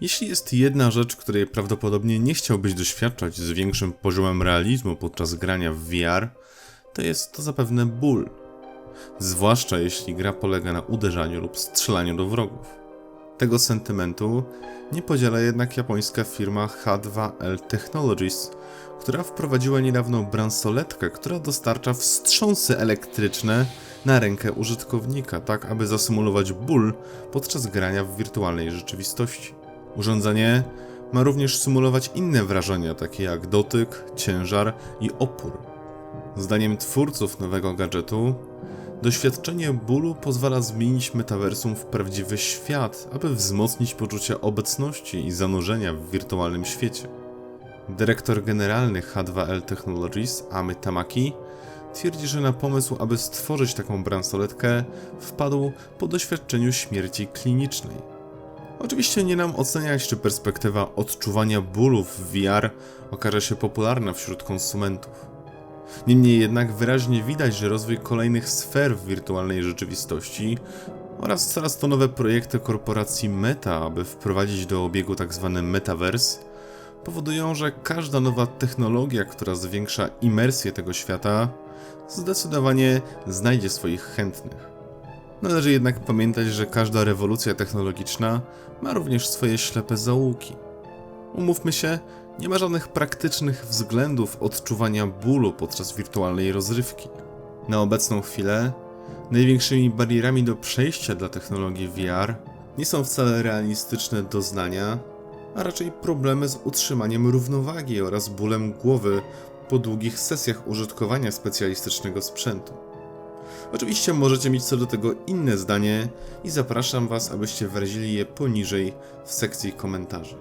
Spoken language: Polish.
Jeśli jest jedna rzecz, której prawdopodobnie nie chciałbyś doświadczać z większym poziomem realizmu podczas grania w VR, to jest to zapewne ból. Zwłaszcza jeśli gra polega na uderzaniu lub strzelaniu do wrogów. Tego sentymentu nie podziela jednak japońska firma H2L Technologies, która wprowadziła niedawno bransoletkę, która dostarcza wstrząsy elektryczne na rękę użytkownika, tak aby zasymulować ból podczas grania w wirtualnej rzeczywistości. Urządzenie ma również symulować inne wrażenia, takie jak dotyk, ciężar i opór. Zdaniem twórców nowego gadżetu, doświadczenie bólu pozwala zmienić metaversum w prawdziwy świat, aby wzmocnić poczucie obecności i zanurzenia w wirtualnym świecie. Dyrektor generalny H2L Technologies, Amy Tamaki, twierdzi, że na pomysł, aby stworzyć taką bransoletkę, wpadł po doświadczeniu śmierci klinicznej. Oczywiście nie nam oceniać, czy perspektywa odczuwania bólu w VR okaże się popularna wśród konsumentów. Niemniej jednak wyraźnie widać, że rozwój kolejnych sfer w wirtualnej rzeczywistości oraz coraz to nowe projekty korporacji Meta, aby wprowadzić do obiegu tzw. metaverse, powodują, że każda nowa technologia, która zwiększa imersję tego świata, zdecydowanie znajdzie swoich chętnych. Należy jednak pamiętać, że każda rewolucja technologiczna ma również swoje ślepe zaułki. Umówmy się, nie ma żadnych praktycznych względów odczuwania bólu podczas wirtualnej rozrywki. Na obecną chwilę największymi barierami do przejścia dla technologii VR nie są wcale realistyczne doznania, a raczej problemy z utrzymaniem równowagi oraz bólem głowy po długich sesjach użytkowania specjalistycznego sprzętu. Oczywiście możecie mieć co do tego inne zdanie i zapraszam Was, abyście wyrazili je poniżej w sekcji komentarzy.